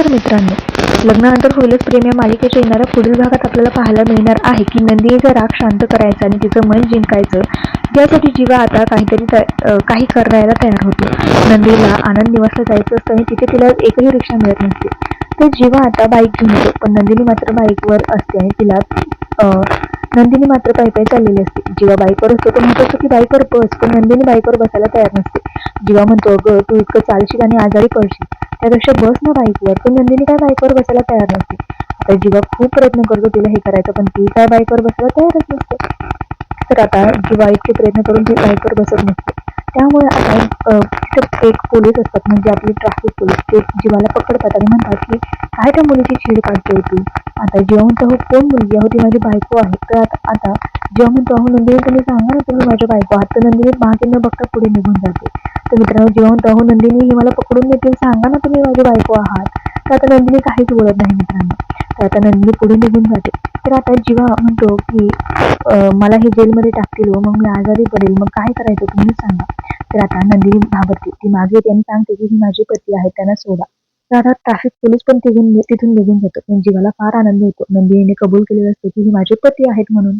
नमस्कार मित्रांनो. लग्नानंतर होईलच प्रेम या मालिकेच्या येणाऱ्या पुढील भागात आपल्याला पाहायला मिळणार आहे की नंदिनीचा राग शांत करायचा आणि तिचं मन जिंकायचं. यासाठी जीवा आता काहीतरी काही करायला तयार होतो. नंदीला आनंद निवासला जायचं असतं आणि तिथे तिला एकही रिक्षा मिळत नसते तर जीवा आता बाईक घेऊन येतो पण नंदिनी मात्र बाईकवर असते आणि तिला नंदिनी मात्र पायी पायी चाललेली असते. जीवा बाईकवर असतो तो म्हणत असतो की बाईकवर बस पण नंदिनी बाईकवर बसायला तयार नसते. जीवा म्हणतो अगं तू इतकं चालशील आणि आजारी पडशील. त्यापेक्षा बस ना बाईकवर. पण नंदिनी काय बाईकवर बसायला तयार नसते. आता जीवा खूप प्रयत्न करतो तिला हे करायचं पण ती काय बाईकवर बसायला तयारच नसते. तर आता जीवा इतके प्रयत्न करून ती बाईकवर बसत नसते. त्यामुळे आता तिथं एक पोलीस असतात म्हणजे आपली ट्रॅफिक पोलीस ते जीवाला पकडतात आणि म्हणतात की काय त्या मुलीची छेड काढतोय होती? आता जेव्हा म्हणतो हो कोण मुलगी अहो ती माझी बायको आहे. तर आता आता जेव्हा म्हणतो अहो नंदिनी तुम्ही सांगा ना तुम्ही माझ्या बायको आहात. तर नंदिनी मागे न बघता पुढे निघून जाते. तर मित्रांनो जेव्हा म्हणतो अहो नंदिनी. हे मला पकडून देतील. सांगा ना तुम्ही माझी बायको आहात. तर आता नंदिनी काहीच बोलत नाही मित्रांनो. तर आता नंदिनी पुढे निघून जाते. तर आता जीवा म्हणतो की मला हे जेलमध्ये टाकतील व मग मी आजारी पडेल. मग काय करायचं तुम्ही सांगा. तर आता नंदिनी घाबरते. ती मागे येते आणि सांगते की ही माझी पती आहे त्यांना सोडा. तर आता ट्रॅफिक पोलीस पण तिथून तिथून निघून जातो. पण जीवाला फार आनंद होतो. नंदिनीने कबूल केलेलं असते की ही माझे पती आहेत म्हणून.